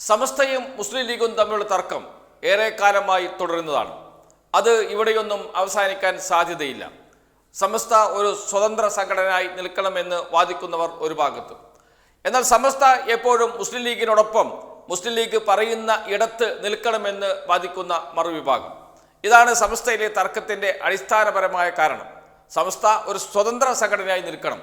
സമസ്തയും മുസ്ലിം ലീഗും തമ്മിലുള്ള തർക്കം ഏറെക്കാലമായി തുടരുന്നതാണ്. അത് ഇവിടെയൊന്നും അവസാനിക്കാൻ സാധ്യതയില്ല. സമസ്ത ഒരു സ്വതന്ത്ര സംഘടനയായി നിൽക്കണമെന്ന് വാദിക്കുന്നവർ ഒരു ഭാഗത്ത്. എന്നാൽ സമസ്ത എപ്പോഴും മുസ്ലിം ലീഗിനോടൊപ്പം മുസ്ലിം ലീഗ് പറയുന്ന ഇടത്ത് നിൽക്കണമെന്ന് വാദിക്കുന്ന മറുവിഭാഗം. ഇതാണ് സമസ്തയിലെ തർക്കത്തിന്റെ അടിസ്ഥാനപരമായ കാരണം. സമസ്ത ഒരു സ്വതന്ത്ര സംഘടനയായി നിൽക്കണം.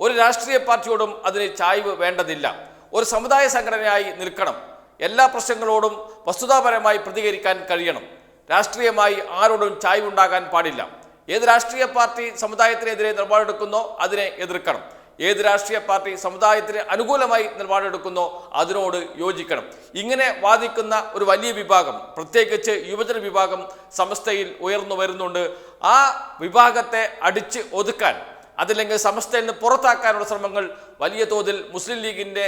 ഒരു രാഷ്ട്രീയ പാർട്ടിയോടും അതിന് ചായ്വ് വേണ്ടതില്ല. ഒരു സമുദായ സംഘടനയായി നിൽക്കണം. എല്ലാ പ്രശ്നങ്ങളോടും വസ്തുതാപരമായി പ്രതികരിക്കാൻ കഴിയണം. രാഷ്ട്രീയമായി ആരോടും ചായ്വുണ്ടാകാൻ പാടില്ല. ഏത് രാഷ്ട്രീയ പാർട്ടി സമുദായത്തിനെതിരെ നിലപാടെടുക്കുന്നോ അതിനെ എതിർക്കണം. ഏത് രാഷ്ട്രീയ പാർട്ടി സമുദായത്തിന് അനുകൂലമായി നിലപാടെടുക്കുന്നോ അതിനോട് യോജിക്കണം. ഇങ്ങനെ വാദിക്കുന്ന ഒരു വലിയ വിഭാഗം പ്രത്യേകിച്ച് യുവജന വിഭാഗം സമസ്തയിൽ ഉയർന്നു വരുന്നുണ്ട്. ആ വിഭാഗത്തെ അടിച്ച് ഒതുക്കാൻ അതല്ലെങ്കിൽ സമസ്തയിൽ നിന്ന് പുറത്താക്കാനുള്ള ശ്രമങ്ങൾ വലിയ തോതിൽ മുസ്ലിം ലീഗിന്റെ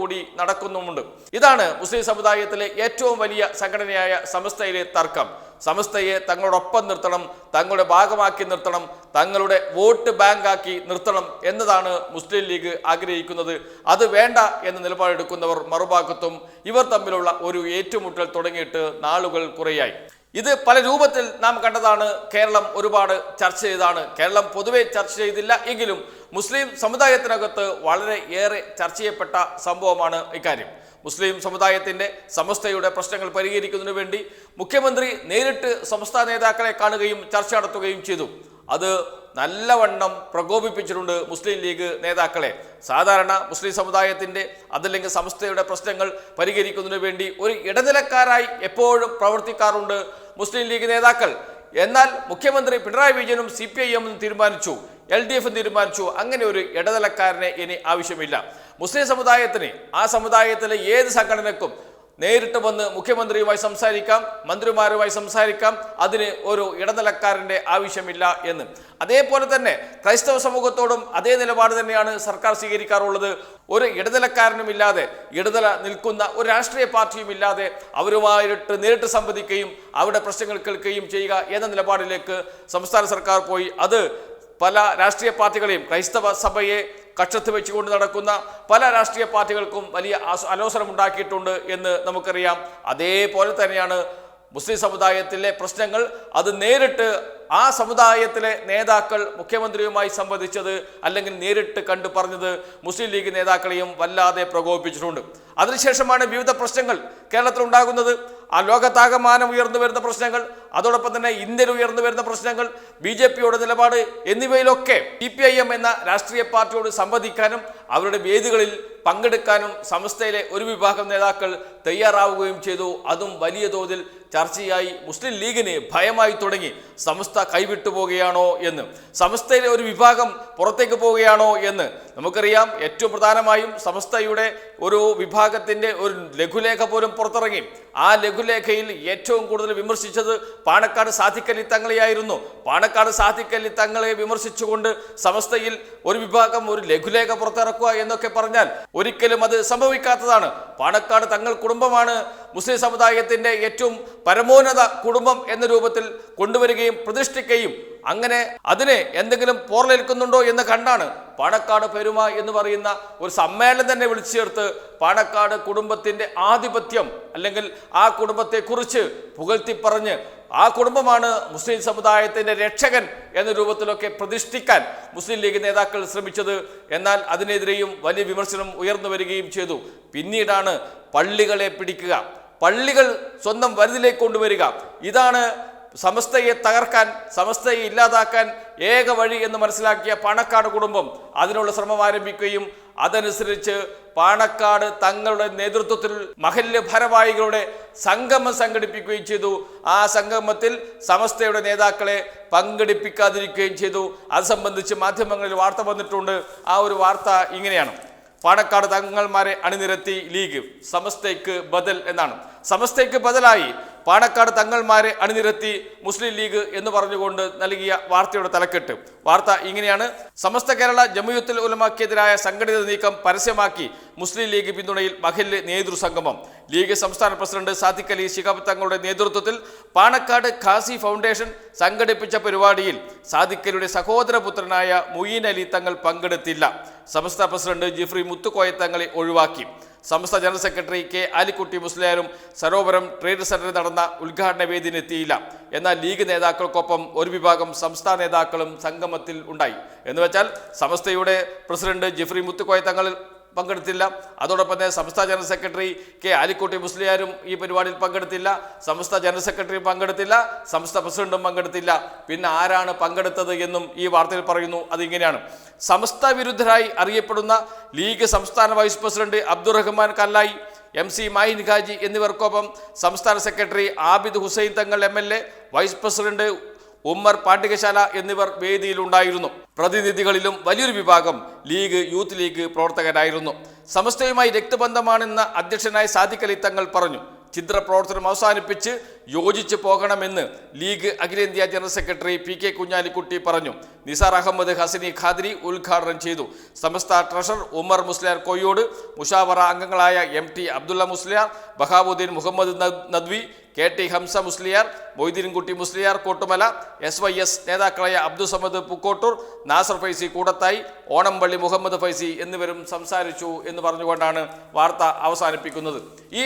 കൂടി നടക്കുന്നുമുണ്ട്. ഇതാണ് മുസ്ലിം സമുദായത്തിലെ ഏറ്റവും വലിയ സംഘടനയായ സമസ്തയിലെ തർക്കം. സമസ്തയെ തങ്ങളോടൊപ്പം നിർത്തണം തങ്ങളുടെ ഭാഗമാക്കി നിർത്തണം തങ്ങളുടെ വോട്ട് ബാങ്കാക്കി നിർത്തണം എന്നതാണ് മുസ്ലിം ലീഗ് ആഗ്രഹിക്കുന്നത്. അത് വേണ്ട എന്ന നിലപാടെടുക്കുന്നവർ മറുഭാഗത്തും ഇവർ തമ്മിലുള്ള ഒരു ഏറ്റുമുട്ടൽ തുടങ്ങിയിട്ട് നാളുകൾ കുറയായി. ഇത് പല രൂപത്തിൽ നാം കണ്ടതാണ്. കേരളം ഒരുപാട് ചർച്ച ചെയ്താണ്. കേരളം പൊതുവെ ചർച്ച ചെയ്തില്ല എങ്കിലും മുസ്ലിം സമുദായത്തിനകത്ത് വളരെ ഏറെ ചർച്ച ചെയ്യപ്പെട്ട സംഭവമാണ് ഇക്കാര്യം. മുസ്ലിം സമുദായത്തിന്റെ സമസ്തയുടെ പ്രശ്നങ്ങൾ പരിഹരിക്കുന്നതിനു വേണ്ടി മുഖ്യമന്ത്രി നേരിട്ട് സംസ്ഥാന നേതാക്കളെ കാണുകയും ചർച്ച നടത്തുകയും ചെയ്തു. അത് നല്ലവണ്ണം പ്രകോപിപ്പിച്ചിട്ടുണ്ട് മുസ്ലിം ലീഗ് നേതാക്കളെ. സാധാരണ മുസ്ലിം സമുദായത്തിന്റെ അതല്ലെങ്കിൽ സംസ്ഥയുടെ പ്രശ്നങ്ങൾ പരിഹരിക്കുന്നതിന് വേണ്ടി ഒരു ഇടനിലക്കാരായി എപ്പോഴും പ്രവർത്തിക്കാറുണ്ട് മുസ്ലിം ലീഗ് നേതാക്കൾ. എന്നാൽ മുഖ്യമന്ത്രി പിണറായി വിജയനും സി പി ഐ എമ്മും തീരുമാനിച്ചു എൽ ഡി എഫും തീരുമാനിച്ചു. അങ്ങനെ ഒരു ഇടനിലക്കാരനെ ഇനി ആവശ്യമില്ല. മുസ്ലിം സമുദായത്തിന് ആ സമുദായത്തിലെ ഏത് സംഘടനക്കും നേരിട്ട് വന്ന് മുഖ്യമന്ത്രിയുമായി സംസാരിക്കാം മന്ത്രിമാരുമായി സംസാരിക്കാം. അതിന് ഒരു ഇടനിലക്കാരന്റെ ആവശ്യമില്ല എന്ന്. അതേപോലെ തന്നെ ക്രൈസ്തവ സമൂഹത്തോടും അതേ നിലപാട് തന്നെയാണ് സർക്കാർ സ്വീകരിക്കാറുള്ളത്. ഒരു ഇടനിലക്കാരനും ഇല്ലാതെ ഇടനില നിൽക്കുന്ന ഒരു രാഷ്ട്രീയ പാർട്ടിയും ഇല്ലാതെ അവരുമായിട്ട് നേരിട്ട് സംവദിക്കുകയും അവരുടെ പ്രശ്നങ്ങൾ കേൾക്കുകയും ചെയ്യുക എന്ന നിലപാടിലേക്ക് സംസ്ഥാന സർക്കാർ പോയി. അത് പല രാഷ്ട്രീയ പാർട്ടികളെയും ക്രൈസ്തവ സഭയെ കക്ഷത്ത് വെച്ചുകൊണ്ട് നടക്കുന്ന പല രാഷ്ട്രീയ പാർട്ടികൾക്കും വലിയ അലോസരം അലോസരമുണ്ടാക്കിയിട്ടുണ്ട് എന്ന് നമുക്കറിയാം. അതേപോലെ തന്നെയാണ് മുസ്ലിം സമുദായത്തിലെ പ്രശ്നങ്ങൾ. അത് നേരിട്ട് ആ സമുദായത്തിലെ നേതാക്കൾ മുഖ്യമന്ത്രിയുമായി സംവദിച്ചത് അല്ലെങ്കിൽ നേരിട്ട് കണ്ടു പറഞ്ഞത് മുസ്ലിം ലീഗ് നേതാക്കളെയും വല്ലാതെ പ്രകോപിപ്പിച്ചിട്ടുണ്ട്. അതിനുശേഷമാണ് വിവിധ പ്രശ്നങ്ങൾ കേരളത്തിൽ ഉണ്ടാകുന്നത്. ആ ലോകത്താകമാനം ഉയർന്നു വരുന്ന പ്രശ്നങ്ങൾ. അതോടൊപ്പം തന്നെ ഇന്ത്യയിൽ ഉയർന്നു വരുന്ന പ്രശ്നങ്ങൾ ബി ജെ പിയുടെ നിലപാട് എന്നിവയിലൊക്കെ സി പി ഐ എം എന്ന രാഷ്ട്രീയ പാർട്ടിയോട് സംവദിക്കാനും അവരുടെ വേദികളിൽ പങ്കെടുക്കാനും സംസ്ഥയിലെ ഒരു വിഭാഗം നേതാക്കൾ തയ്യാറാവുകയും ചെയ്തു. അതും വലിയ തോതിൽ ചർച്ചയായി മുസ്ലിം ലീഗിന് ഭയമായി തുടങ്ങി. സമസ്ത കൈവിട്ടു പോവുകയാണോ എന്ന്. സമസ്തയിലെ ഒരു വിഭാഗം പുറത്തേക്ക് പോവുകയാണോ എന്ന് നമുക്കറിയാം. ഏറ്റവും പ്രധാനമായും സമസ്തയുടെ ഒരു വിഭാഗത്തിന്റെ ഒരു ലഘുലേഖ പോലും പുറത്തിറങ്ങി. ആ ലഘുലേഖയിൽ ഏറ്റവും കൂടുതൽ വിമർശിച്ചത് പാണക്കാട് സാധിക്കലി തങ്ങളെയായിരുന്നു. പാണക്കാട് സാധിക്കലി തങ്ങളെ വിമർശിച്ചുകൊണ്ട് സമസ്തയിൽ ഒരു വിഭാഗം ഒരു ലഘുലേഖ പുറത്തിറക്കുക എന്നൊക്കെ പറഞ്ഞാൽ ഒരിക്കലും അത് സംഭവിക്കാത്തതാണ്. പാണക്കാട് തങ്ങൾ കുടുംബമാണ്. മുസ്ലിം സമുദായത്തിന്റെ ഏറ്റവും പരമോന്നത കുടുംബം എന്ന രൂപത്തിൽ കൊണ്ടുവരികയും പ്രതിഷ്ഠിക്കുകയും അങ്ങനെ അതിനെ എന്തെങ്കിലും പോർലേൽക്കുന്നുണ്ടോ എന്ന് കണ്ടാണ് പാണക്കാട് പെരുമ എന്ന് പറയുന്ന ഒരു സമ്മേളനം തന്നെ വിളിച്ചു ചേർത്ത് പാണക്കാട് കുടുംബത്തിന്റെ ആധിപത്യം അല്ലെങ്കിൽ ആ കുടുംബത്തെക്കുറിച്ച് പുകഴ്ത്തി പറഞ്ഞ് ആ കുടുംബമാണ് മുസ്ലിം സമുദായത്തിന്റെ രക്ഷകൻ എന്ന രൂപത്തിലൊക്കെ പ്രതിഷ്ഠിക്കാൻ മുസ്ലിം ലീഗ് നേതാക്കൾ ശ്രമിച്ചത്. എന്നാൽ അതിനെതിരെയും വലിയ വിമർശനം ഉയർന്നു വരികയും ചെയ്തു. പിന്നീടാണ് പള്ളികളെ പിടിക്കുക. പള്ളികൾ സ്വന്തം വരുതിലേക്ക് കൊണ്ടുവരിക. ഇതാണ് സമസ്തയെ തകർക്കാൻ സമസ്തയെ ഇല്ലാതാക്കാൻ ഏക വഴി എന്ന് മനസ്സിലാക്കിയ പാണക്കാട് കുടുംബം. അതിനുള്ള ശ്രമം ആരംഭിക്കുകയും അതനുസരിച്ച് പാണക്കാട് തങ്ങളുടെ നേതൃത്വത്തിൽ മഹല്ല് ഭാരവാഹികളുടെ സംഗമം സംഘടിപ്പിക്കുകയും ചെയ്തു. ആ സംഗമത്തിൽ സമസ്തയുടെ നേതാക്കളെ പങ്കെടുപ്പിക്കാതിരിക്കുകയും ചെയ്തു. അത് സംബന്ധിച്ച് മാധ്യമങ്ങളിൽ വാർത്ത വന്നിട്ടുണ്ട്. ആ ഒരു വാർത്ത ഇങ്ങനെയാണ്. പാണക്കാട് തങ്ങൾമാരെ അണിനിരത്തി ലീഗ് സമസ്തയ്ക്ക് ബദൽ എന്നാണ്. സമസ്തയ്ക്ക് ബദലായി പാണക്കാട് തങ്ങൾമാരെ അണിനിരത്തി മുസ്ലിം ലീഗ് എന്ന് പറഞ്ഞുകൊണ്ട് നൽകിയ വാർത്തയുടെ തലക്കെട്ട്. വാർത്ത ഇങ്ങനെയാണ്. സമസ്ത കേരള ജമുയത്തുൽ ഉലമാക്കെതിരായ സംഘടിത നീക്കം പരസ്യമാക്കി മുസ്ലിം ലീഗ് പിന്തുണയിൽ മഹല്ല് നേതൃസംഗമം. ലീഗ് സംസ്ഥാന പ്രസിഡന്റ് സാദിഖ് അലി ശിഹാബ് തങ്ങളുടെ നേതൃത്വത്തിൽ പാണക്കാട് ഖാസി ഫൗണ്ടേഷൻ സംഘടിപ്പിച്ച പരിപാടിയിൽ സാദിഖ് അലിയുടെ സഹോദരപുത്രനായ മുയീൻ അലി തങ്ങൾ പങ്കെടുത്തില്ല. സമസ്ത പ്രസിഡന്റ് ജിഫ്രി മുത്തുക്കോയ തങ്ങളെ ഒഴിവാക്കി. Samastha general secretary K Alikutty മുസ്ലിയാരും Sarovaram trade സെന്ററിൽ നടന്ന ഉദ്ഘാടന വേദിയിലെത്തിയില്ല എന്നാൽ ലീഗ് നേതാക്കൾക്കൊപ്പം ഒരു വിഭാഗം സംസ്ഥാന നേതാക്കളും സംഗമത്തിൽ ഉണ്ടായി. എന്നുവെച്ചാൽ സമസ്തയുടെ പ്രസിഡന്റ് ജിഫ്രി മുത്തുക്കോയ തങ്ങൾ പങ്കെടുത്തില്ല. അതോടൊപ്പം തന്നെ സംസ്ഥാന ജനറൽ സെക്രട്ടറി കെ ആലിക്കോട്ടി മുസ്ലിയാരും ഈ പരിപാടിയിൽ പങ്കെടുത്തില്ല. സംസ്ഥാന ജനറൽ സെക്രട്ടറി പങ്കെടുത്തില്ല. സംസ്ഥാന പ്രസിഡന്റും പങ്കെടുത്തില്ല. പിന്നെ ആരാണ് പങ്കെടുത്തത് എന്നും ഈ വാർത്തയിൽ പറയുന്നു. അതിങ്ങനെയാണ്. സംസ്ഥാന വിരുദ്ധരായി അറിയപ്പെടുന്ന ലീഗ് സംസ്ഥാന vice president Abdurahman Kallayi M C Mahin Khaji എന്നിവർക്കൊപ്പം സംസ്ഥാന secretary Abid Hussain Thangal M L A vice president Ummar Padyashala എന്നിവർ വേദിയിലുണ്ടായിരുന്നു. പ്രതിനിധികളിലും വലിയൊരു വിഭാഗം ലീഗ് യൂത്ത് ലീഗ് പ്രവർത്തകരായിരുന്നു. സമസ്തയുമായി രക്തബന്ധമാണെന്ന് അധ്യക്ഷനായ സാദിഖലി തങ്ങൾ പറഞ്ഞു. ചിത്രപ്രവർത്തനം അവസാനിപ്പിച്ച് യോജിച്ചു പോകണമെന്ന് ലീഗ് അഖിലേന്ത്യാ general secretary P K Kunhalikutty പറഞ്ഞു. നിസാർ അഹമ്മദ് ഹസനി ഖാദ്രി ഉദ്ഘാടനം ചെയ്തു. സമസ്ത ട്രഷറർ ഉമർ മുസ്ലിയാർ കോയോട് മുഷാവറ അംഗങ്ങളായ M T Abdulla Musliyar Bahauddeen Muhammad Nadwi K T Hamsa Musliyar Moideenkutty Musliyar Kottumala S Y S നേതാക്കളായ അബ്ദുസമദ് പുക്കോട്ടൂർ നാസർ ഫൈസി കൂടത്തായി ഓണംപള്ളി മുഹമ്മദ് ഫൈസി എന്നിവരും സംസാരിച്ചു എന്ന് പറഞ്ഞുകൊണ്ടാണ് വാർത്ത അവസാനിപ്പിക്കുന്നത്. ഈ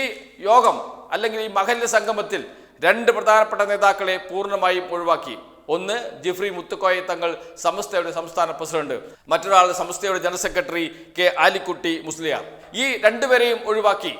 യോഗം അല്ലെങ്കിൽ ഈ മഹല്യ സംഗമത്തിൽ രണ്ട് പ്രധാനപ്പെട്ട നേതാക്കളെ പൂർണമായും ഒഴിവാക്കി. ഒന്ന് ജിഫ്രി മുത്തുക്കോയ തങ്ങൾ സമസ്തയുടെ സംസ്ഥാന പ്രസിഡന്റ്. മറ്റൊരാൾ സമസ്തയുടെ general secretary K Alikutty Musliyar. ഈ രണ്ടുപേരെയും ഒഴിവാക്കി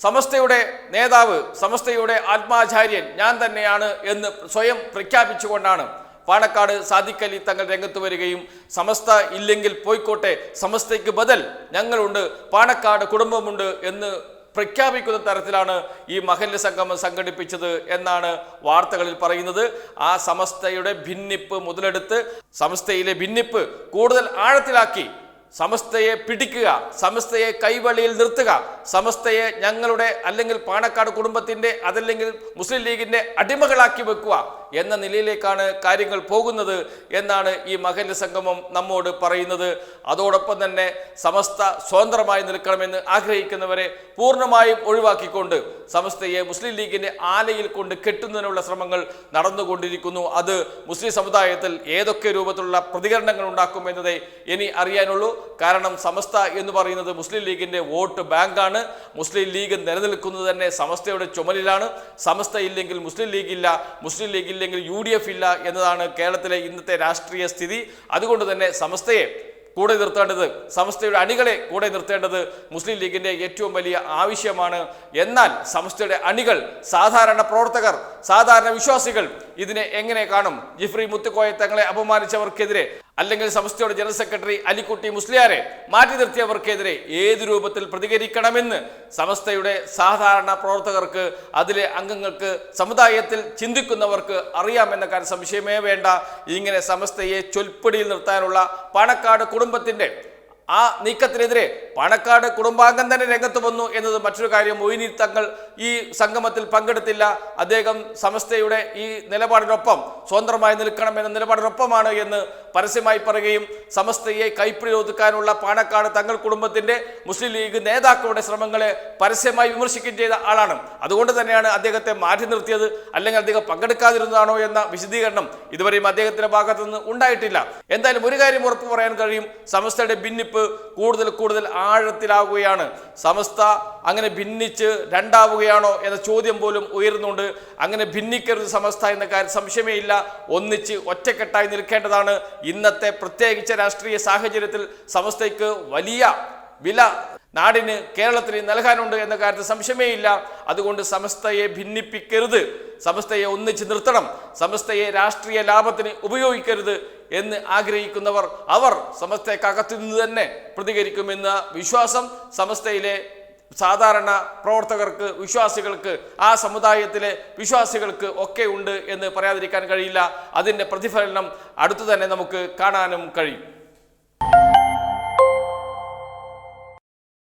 സമസ്തയുടെ നേതാവ് സമസ്തയുടെ ആത്മാചാര്യൻ ഞാൻ തന്നെയാണ് എന്ന് സ്വയം പ്രഖ്യാപിച്ചുകൊണ്ടാണ് പാണക്കാട് സാദിഖലി തങ്ങൾ രംഗത്ത് വരികയും സമസ്ത ഇല്ലെങ്കിൽ പോയിക്കോട്ടെ സമസ്തയ്ക്ക് ബദൽ ഞങ്ങളുണ്ട് പാണക്കാട് കുടുംബമുണ്ട് എന്ന് പ്രഖ്യാപിക്കുന്ന തരത്തിലാണ് ഈ മഹല്ല് സംഗമം സംഘടിപ്പിച്ചത് എന്നാണ് വാർത്തകളിൽ പറയുന്നത്. ആ സമസ്തയുടെ ഭിന്നിപ്പ് മുതലെടുത്ത് സമസ്തയിലെ ഭിന്നിപ്പ് കൂടുതൽ ആഴത്തിലാക്കി സമസ്തയെ പിടിക്കുക സമസ്തയെ കൈവളിയിൽ നിർത്തുക സമസ്തയെ ഞങ്ങളുടെ അല്ലെങ്കിൽ പാണക്കാട് കുടുംബത്തിന്റെ അതല്ലെങ്കിൽ മുസ്ലിം ലീഗിന്റെ അടിമകളാക്കി വെക്കുക എന്ന നിലയിലേക്കാണ് കാര്യങ്ങൾ പോകുന്നത് എന്നാണ് ഈ മഹല്യ സംഗമം നമ്മോട് പറയുന്നത്. അതോടൊപ്പം തന്നെ സമസ്ത സ്വതന്ത്രമായി നിൽക്കണമെന്ന് ആഗ്രഹിക്കുന്നവരെ പൂർണമായും ഒഴിവാക്കിക്കൊണ്ട് സമസ്തയെ മുസ്ലിം ലീഗിന്റെ ആലയിൽ കൊണ്ട് കെട്ടുന്നതിനുള്ള ശ്രമങ്ങൾ നടന്നുകൊണ്ടിരിക്കുന്നു. അത് മുസ്ലിം സമുദായത്തിൽ ഏതൊക്കെ രൂപത്തിലുള്ള പ്രതികരണങ്ങൾ ഉണ്ടാക്കും എന്നതേ ഇനി അറിയാനുള്ളൂ. കാരണം സമസ്ത എന്ന് പറയുന്നത് മുസ്ലിം ലീഗിന്റെ വോട്ട് ബാങ്കാണ്. മുസ്ലിം ലീഗ് നിലനിൽക്കുന്നത് തന്നെ സമസ്തയുടെ ചുമലിലാണ്. സമസ്ത ഇല്ലെങ്കിൽ മുസ്ലിം ലീഗ് ഇല്ല മുസ്ലിം ലീഗ് ഇല്ലെങ്കിൽ യു ഇല്ല എന്നതാണ് കേരളത്തിലെ ഇന്നത്തെ രാഷ്ട്രീയ സ്ഥിതി. അതുകൊണ്ട് തന്നെ സമസ്തയെ കൂടെ നിർത്തേണ്ടത് സമസ്തയുടെ അണികളെ കൂടെ നിർത്തേണ്ടത് മുസ്ലിം ലീഗിന്റെ ഏറ്റവും വലിയ ആവശ്യമാണ്. എന്നാൽ സമസ്തയുടെ അണികൾ സാധാരണ പ്രവർത്തകർ സാധാരണ വിശ്വാസികൾ ഇതിനെ എങ്ങനെ കാണും? ജിഫ്രി മുത്തുക്കോയ തങ്ങളെ അപമാനിച്ചവർക്കെതിരെ അല്ലെങ്കിൽ സമസ്തയുടെ ജനറൽ സെക്രട്ടറി അലിക്കുട്ടി മുസ്ലിയാരെ മാറ്റി നിർത്തിയവർക്കെതിരെ ഏത് രൂപത്തിൽ പ്രതികരിക്കണമെന്ന് സമസ്തയുടെ സാധാരണ പ്രവർത്തകർക്ക് അതിലെ അംഗങ്ങൾക്ക് സമുദായത്തിൽ ചിന്തിക്കുന്നവർക്ക് അറിയാമെന്ന കാര്യം സംശയമേ വേണ്ട. ഇങ്ങനെ സമസ്തയെ ചൊൽപ്പടിയിൽ നിർത്താനുള്ള പാണക്കാട് കുടുംബത്തിന്റെ ആ നീക്കത്തിനെതിരെ പണക്കാട് കുടുംബാംഗം തന്നെ രംഗത്ത് വന്നു എന്നത് മറ്റൊരു കാര്യം മൊയ്നി തങ്ങൾ ഈ സംഗമത്തിൽ പങ്കെടുത്തില്ല. അദ്ദേഹം സമസ്തയുടെ ഈ നിലപാടിനൊപ്പം സ്വതന്ത്രമായി നിൽക്കണം എന്ന നിലപാടിനൊപ്പമാണ് എന്ന് പരസ്യമായി പറയുകയും സമസ്തയെ കൈപ്പിടി ഒതുക്കാനുള്ള പാണക്കാട് തങ്ങൾ കുടുംബത്തിന്റെ മുസ്ലിം ലീഗ് നേതാക്കളുടെ ശ്രമങ്ങളെ പരസ്യമായി വിമർശിക്കുകയും ചെയ്ത ആളാണ്. അതുകൊണ്ട് തന്നെയാണ് അദ്ദേഹത്തെ മാറ്റി നിർത്തിയത്. അല്ലെങ്കിൽ അദ്ദേഹം പങ്കെടുക്കാതിരുന്നതാണോ എന്ന വിശദീകരണം ഇതുവരെയും അദ്ദേഹത്തിന്റെ ഭാഗത്തു നിന്ന് ഉണ്ടായിട്ടില്ല. എന്തായാലും ഒരു കാര്യം ഉറപ്പ് പറയാൻ കഴിയും. സമസ്തയുടെ ഭിന്നിപ്പ് കൂടുതൽ കൂടുതൽ ആഴത്തിലാവുകയാണ്. സമസ്ത അങ്ങനെ ഭിന്നിച്ച് രണ്ടാവുകയാണോ എന്ന ചോദ്യം പോലും ഉയരുന്നുണ്ട്. അങ്ങനെ ഭിന്നിക്കരുത് സമസ്ത എന്ന കാര്യം സംശയമേ ഇല്ല. ഒന്നിച്ച് ഒറ്റക്കെട്ടായി നിൽക്കേണ്ടതാണ്. ഇന്നത്തെ പ്രത്യേകിച്ച രാഷ്ട്രീയ സാഹചര്യത്തിൽ സമസ്തയ്ക്ക് വലിയ വില നാടിന് കേരളത്തിന് നൽകാനുണ്ട് എന്ന കാര്യത്തിൽ സംശയമേ ഇല്ല. അതുകൊണ്ട് സമസ്തയെ ഭിന്നിപ്പിക്കരുത്. സമസ്തയെ ഒന്നിച്ച് നിർത്തണം. സമസ്തയെ രാഷ്ട്രീയ ലാഭത്തിന് ഉപയോഗിക്കരുത് എന്ന് ആഗ്രഹിക്കുന്നവർ അവർ സമസ്തയ്ക്കകത്തു നിന്ന് തന്നെ പ്രതികരിക്കുമെന്ന വിശ്വാസം സമസ്തയിലെ സാധാരണ പ്രവർത്തകർക്ക് വിശ്വാസികൾക്ക് ആ സമുദായത്തിലെ വിശ്വാസികൾക്ക് ഒക്കെ ഉണ്ട് എന്ന് പറയാതിരിക്കാൻ കഴിയില്ല. അതിന്റെ പ്രതിഫലനം അടുത്തു തന്നെ നമുക്ക് കാണാനും കഴിയും.